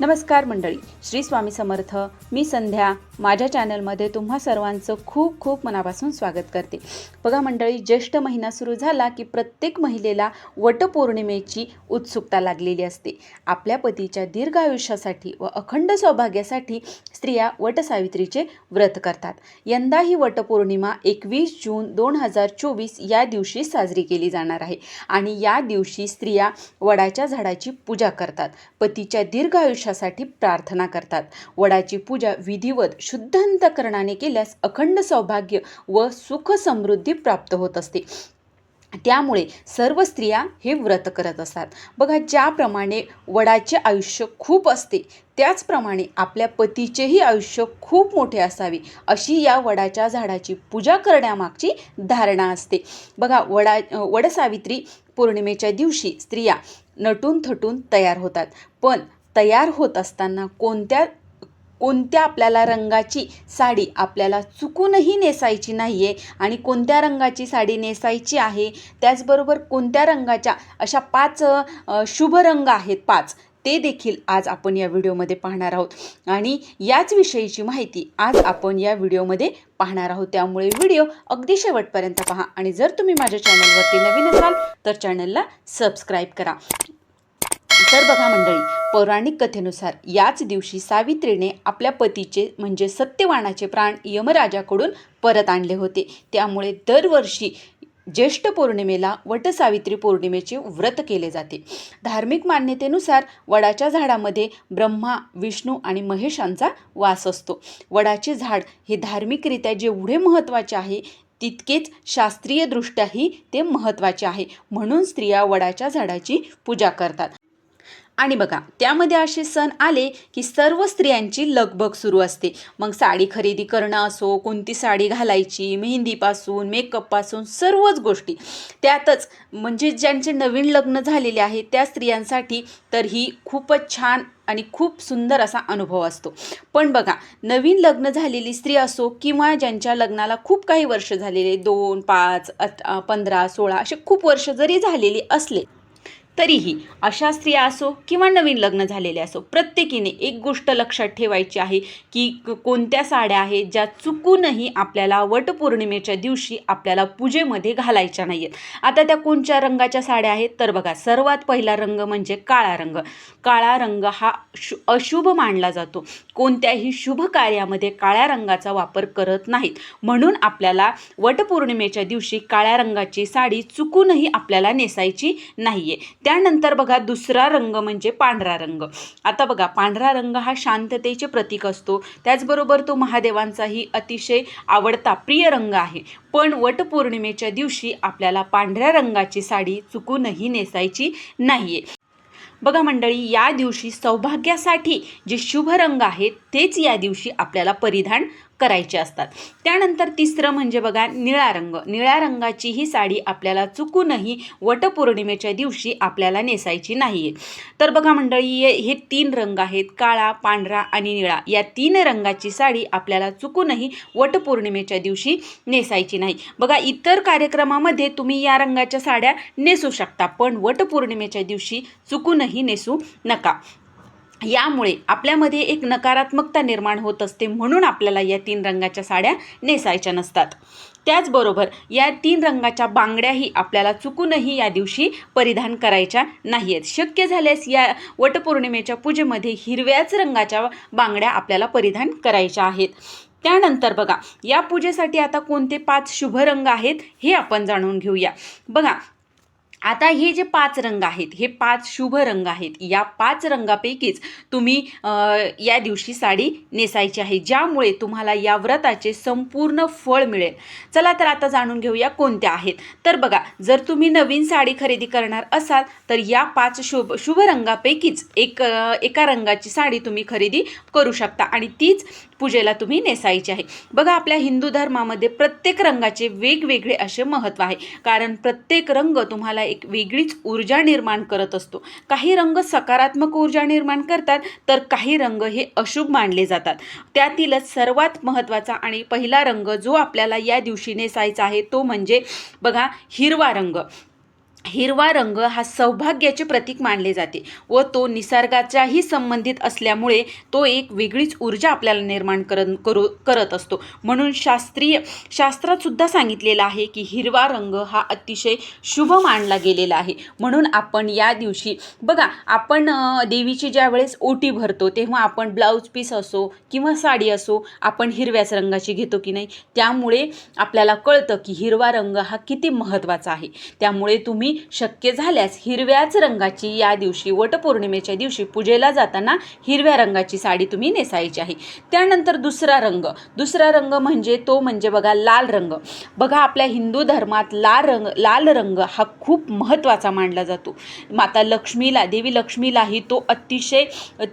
नमस्कार मंडळी श्री स्वामी समर्थ. मी संध्या. माझ्या चॅनलमध्ये तुम्हा सर्वांचं खूप खूप मनापासून स्वागत करते. बघा मंडळी ज्येष्ठ महिना सुरू झाला की प्रत्येक महिलेला वटपौर्णिमेची उत्सुकता लागलेली असते. आपल्या पतीच्या दीर्घ आयुष्यासाठी व अखंड सौभाग्यासाठी स्त्रिया वटसावित्रीचे व्रत करतात. यंदा ही वटपौर्णिमा एकवीस जून दोन हजार चोवीस या दिवशी साजरी केली जाणार आहे. आणि या दिवशी स्त्रिया वडाच्या झाडाची पूजा करतात. पतीच्या दीर्घ आयुष्यासाठी प्रार्थना करतात. वडाची पूजा विधिवत शुद्ध अंतकरणाने केल्यास अखंड सौभाग्य व सुख समृद्धी प्राप्त होत असते. त्यामुळे सर्व स्त्रिया हे व्रत करत असतात. बघा ज्याप्रमाणे वडाचे आयुष्य खूप असते त्याचप्रमाणे आपल्या पतीचेही आयुष्य खूप मोठे असावे अशी या वडाच्या झाडाची पूजा करण्यामागची धारणा असते. बघा वडा वडसावित्री पौर्णिमेच्या दिवशी स्त्रिया नटून थटून तयार होतात. पण तयार होत असताना कोणत्या कोणत्या आपल्याला रंगाची साडी आपल्याला चुकूनही नेसायची नाही आहे आणि कोणत्या रंगाची साडी नेसायची आहे त्याचबरोबर कोणत्या रंगाच्या अशा पाच शुभ रंग आहेत पाच ते देखील आज आपण या व्हिडिओमध्ये पाहणार आहोत. आणि याच विषयीची माहिती आज आपण या व्हिडिओमध्ये पाहणार आहोत. त्यामुळे व्हिडिओ अगदी शेवटपर्यंत पहा आणि जर तुम्ही माझ्या चॅनलवरती नवीन असाल तर चॅनलला सबस्क्राईब करा. तर बघा मंडळी पौराणिक कथेनुसार याच दिवशी सावित्रीने आपल्या पतीचे म्हणजे सत्यवानाचे प्राण यमराजाकडून परत आणले होते. त्यामुळे दरवर्षी ज्येष्ठ पौर्णिमेला वटसावित्री पौर्णिमेचे व्रत केले जाते. धार्मिक मान्यतेनुसार वडाच्या झाडामध्ये ब्रह्मा विष्णू आणि महेशांचा वास असतो. वडाचे झाड हे धार्मिकरित्या जेवढे महत्त्वाचे आहे तितकेच शास्त्रीयदृष्ट्याही ते महत्त्वाचे आहे. म्हणून स्त्रिया वडाच्या झाडाची पूजा करतात. आणि बघा त्यामध्ये असे सण आले की सर्व स्त्रियांची लगबग सुरू असते. मग साडी खरेदी करणं असो कोणती साडी घालायची मेहंदीपासून मेकअपपासून सर्वच गोष्टी. त्यातच म्हणजे ज्यांचे नवीन लग्न झालेले आहे त्या स्त्रियांसाठी तर ही खूपच छान आणि खूप सुंदर असा अनुभव असतो. पण बघा नवीन लग्न झालेली स्त्री असो किंवा ज्यांच्या लग्नाला खूप काही वर्ष झालेले दोन पाच अठ पंधरा सोळा असे खूप वर्ष जरी झालेली असले तरीही अशा स्त्रिया असो किंवा नवीन लग्न झालेले असो प्रत्येकीने एक गोष्ट लक्षात ठेवायची आहे की क- कोणत्या साड्या आहेत ज्या चुकूनही आपल्याला वटपौर्णिमेच्या दिवशी आपल्याला पूजेमध्ये घालायच्या नाही आहेत आता त्या कोणत्या रंगाच्या साड्या आहेत? तर बघा सर्वात पहिला रंग म्हणजे काळा रंग. काळा रंग हा शु अशुभ मानला जातो. कोणत्याही शुभ कार्यामध्ये काळ्या रंगाचा वापर करत नाहीत. म्हणून आपल्याला वटपौर्णिमेच्या दिवशी काळ्या रंगाची साडी चुकूनही आपल्याला नेसायची नाही आहे त्यानंतर बघा दुसरा रंग म्हणजे पांढरा रंग. आता बघा पांढरा रंग हा शांततेचे प्रतीक असतो. त्याचबरोबर तो महादेवांचाही अतिशय आवडता प्रिय रंग आहे. पण वटपौर्णिमेच्या दिवशी आपल्याला पांढऱ्या रंगाची साडी चुकूनही नेसायची नाही आहे बघा मंडळी या दिवशी सौभाग्यासाठी जे शुभ रंग आहेत तेच या दिवशी आपल्याला परिधान करायचे असतात. त्यानंतर तिसरं म्हणजे बघा निळा रंग. निळ्या रंगाची ही साडी आपल्याला चुकूनही वटपौर्णिमेच्या दिवशी आपल्याला नेसायची नाही आहे तर बघा मंडळी हे हे तीन रंग आहेत काळा पांढरा आणि निळा. या तीन रंगाची साडी आपल्याला चुकूनही वटपौर्णिमेच्या दिवशी नेसायची नाही. बघा इतर कार्यक्रमामध्ये तुम्ही या रंगाच्या साड्या नेसू शकता पण वटपौर्णिमेच्या दिवशी चुकूनही नेसू नका. यामुळे आपल्यामध्ये एक नकारात्मकता निर्माण होत असते म्हणून आपल्याला या तीन रंगाच्या साड्या नेसायच्या नसतात. त्याचबरोबर या तीन रंगाच्या बांगड्याही आपल्याला चुकूनही या दिवशी परिधान करायच्या नाही आहेत शक्य झाल्यास या वटपौर्णिमेच्या पूजेमध्ये हिरव्याच रंगाच्या बांगड्या आपल्याला परिधान करायच्या आहेत. त्यानंतर बघा या पूजेसाठी आता कोणते पाच शुभ रंग आहेत हे आपण जाणून घेऊया. बघा आता हे जे पाच रंग आहेत हे पाच शुभ रंग आहेत या पाच रंगापैकीच तुम्ही या दिवशी साडी नेसायची आहे. ज्यामुळे तुम्हाला या व्रताचे संपूर्ण फळ मिळेल. चला तर आता जाणून घेऊया कोणत्या आहेत. तर बघा जर तुम्ही नवीन साडी खरेदी करणार असाल तर या पाच शुभ शुभ रंगापैकीच एक एका रंगाची साडी तुम्ही खरेदी करू शकता आणि तीच पूजेला तुम्ही नेसायची आहे. बघा आपल्या हिंदू धर्मामध्ये प्रत्येक रंगाचे वेगवेगळे असे महत्त्व आहे. कारण प्रत्येक रंग तुम्हाला एक वेगळीच ऊर्जा निर्माण करत असतो. काही रंग सकारात्मक ऊर्जा निर्माण करतात तर काही रंग हे अशुभ मानले जातात. त्यातीलच सर्वात महत्त्वाचा आणि पहिला रंग जो आपल्याला या दिवशी नेसायचा आहे तो म्हणजे बघा हिरवा रंग. हिरवा रंग हा सौभाग्याचे प्रतीक मानले जाते व तो निसर्गाच्याही संबंधित असल्यामुळे तो एक वेगळीच ऊर्जा आपल्याला निर्माण करत करू करत असतो. म्हणून शास्त्रीय शास्त्रातसुद्धा सांगितलेलं आहे की हिरवा रंग हा अतिशय शुभ मानला गेलेला आहे. म्हणून आपण या दिवशी बघा आपण देवीची ज्या वेळेस ओटी भरतो तेव्हा आपण ब्लाऊज पीस असो किंवा साडी असो आपण हिरव्याच रंगाची घेतो की नाही? त्यामुळे आपल्याला कळतं की हिरवा रंग हा किती महत्त्वाचा आहे. त्यामुळे तुम्ही शक्य झाल्यास हिरव्याच रंगाची या दिवशी वटपौर्णिमेच्या दिवशी पूजेला जाताना हिरव्या रंगाची साडी तुम्ही नेसायची आहे. त्यानंतर दुसरा रंग. दुसरा रंग म्हणजे तो म्हणजे बघा लाल रंग. बघा आपल्या हिंदू धर्मात लाल रंग लाल रंग हा खूप महत्त्वाचा मानला जातो. माता लक्ष्मीला देवी लक्ष्मीलाही तो अतिशय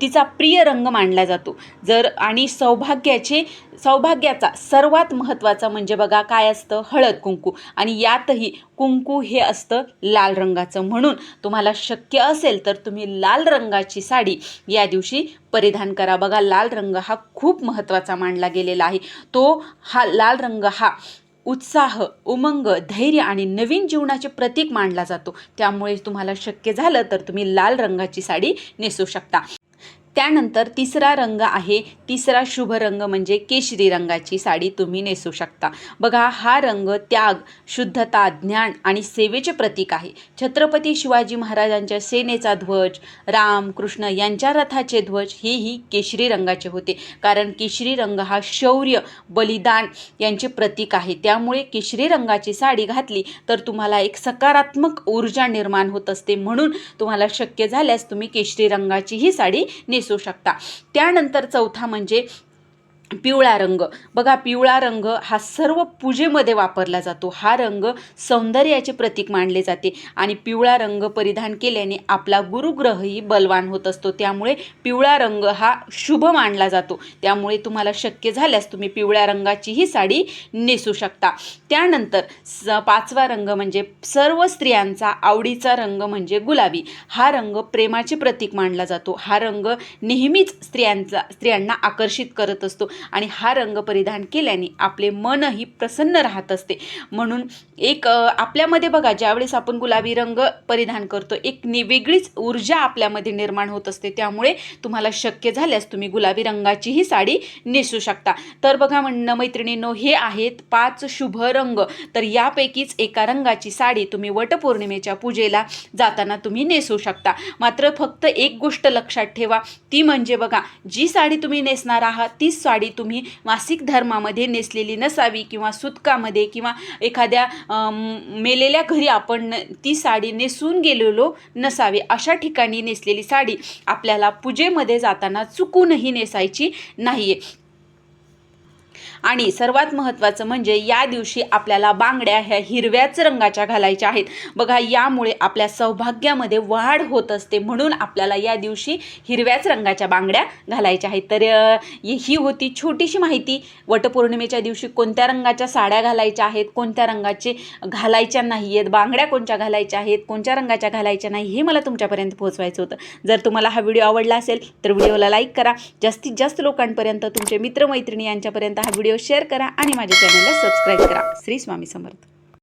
तिचा प्रिय रंग मानला जातो. जर आणि सौभाग्याचे सौभाग्याचा सर्वात महत्त्वाचा म्हणजे बघा काय असतं? हळद कुंकू. आणि यातही कुंकू हे असतं लाल रंगाचं म्हणून. तुम्हाला शक्य असेल तर तुम्ही लाल रंगाची साडी या दिवशी परिधान करा. बघा लाल रंग हा खूप महत्त्वाचा मानला गेलेला आहे. तो हा लाल रंग हा उत्साह उमंग धैर्य आणि नवीन जीवनाचे प्रतीक मानला जातो. त्यामुळे तुम्हाला शक्य झालं तर तुम्ही लाल रंगाची साडी नेसू शकता. त्यानंतर तिसरा रंग आहे तिसरा शुभ रंग म्हणजे केशरी रंगाची साडी तुम्ही नेसू शकता. बघा हा रंग त्याग शुद्धता ज्ञान आणि सेवेचे प्रतीक आहे. छत्रपती शिवाजी महाराजांच्या सेनेचा ध्वज राम कृष्ण यांच्या रथाचे ध्वज हेही केशरी रंगाचे होते. कारण केशरी रंग हा शौर्य बलिदान यांचे प्रतीक आहे. त्यामुळे केशरी रंगाची साडी घातली तर तुम्हाला एक सकारात्मक ऊर्जा निर्माण होत असते. म्हणून तुम्हाला शक्य झाल्यास तुम्ही केशरी रंगाची ही साडी नेसू शकता. त्यानंतर चौथा म्हणजे पिवळा रंग. बघा पिवळा रंग हा सर्व पूजेमध्ये वापरला जातो. हा रंग सौंदर्याचे प्रतीक मानले जाते आणि पिवळा रंग परिधान केल्याने आपला गुरुग्रहही बलवान होत असतो. त्यामुळे पिवळा रंग हा शुभ मानला जातो. त्यामुळे तुम्हाला शक्य झाल्यास तुम्ही पिवळ्या रंगाची ही साडी नेसू शकता. त्यानंतर स पाचवा रंग म्हणजे सर्व स्त्रियांचा आवडीचा रंग म्हणजे गुलाबी. हा रंग प्रेमाचे प्रतीक मानला जातो. हा रंग नेहमीच स्त्रियांचा स्त्रियांना आकर्षित करत असतो. आणि हा रंग परिधान केल्याने आपले मनही प्रसन्न राहत असते. म्हणून एक आपल्यामध्ये बघा ज्यावेळेस आपण गुलाबी रंग परिधान करतो एक वेगळीच ऊर्जा आपल्यामध्ये निर्माण होत असते. त्यामुळे तुम्हाला शक्य झाल्यास तुम्ही गुलाबी रंगाचीही साडी नेसू शकता. तर बघा म्हणणं मैत्रिणींनो हे आहेत पाच शुभ रंग. तर यापैकीच एका रंगाची साडी तुम्ही वटपौर्णिमेच्या पूजेला जाताना तुम्ही नेसू शकता. मात्र फक्त एक गोष्ट लक्षात ठेवा ती म्हणजे बघा जी साडी तुम्ही नेसणार आहात तीच साडी तुम्ही मासिक धर्मामध्ये नेसलेली नसावी किंवा सुतकामध्ये किंवा एखाद्या मेलेल्या घरी आपण ती साडी नेसून गेलेलो नसावी. अशा ठिकाणी नेसलेली साडी आपल्याला पूजेमध्ये जाताना चुकूनही नेसायची नाही आहे आणि सर्वात महत्त्वाचं म्हणजे या दिवशी आपल्याला बांगड्या ह्या हिरव्याच रंगाच्या घालायच्या आहेत. बघा यामुळे आपल्या सौभाग्यामध्ये वाढ होत असते म्हणून आपल्याला या दिवशी हिरव्याच रंगाच्या बांगड्या घालायच्या आहेत. तर ही होती छोटीशी माहिती. वटपौर्णिमेच्या दिवशी कोणत्या रंगाच्या साड्या घालायच्या आहेत कोणत्या रंगाचे घालायच्या नाही आहेत बांगड्या कोणत्या घालायच्या आहेत कोणत्या रंगाच्या घालायच्या नाही हे मला तुमच्यापर्यंत पोहोचवायचं होतं. जर तुम्हाला हा व्हिडिओ आवडला असेल तर व्हिडिओला लाईक करा. जास्तीत जास्त लोकांपर्यंत तुमचे मित्रमैत्रिणी यांच्यापर्यंत हा व्हिडिओ शेअर करा आणि माझ्या चॅनलला सबस्क्राईब करा. श्री स्वामी समर्थ.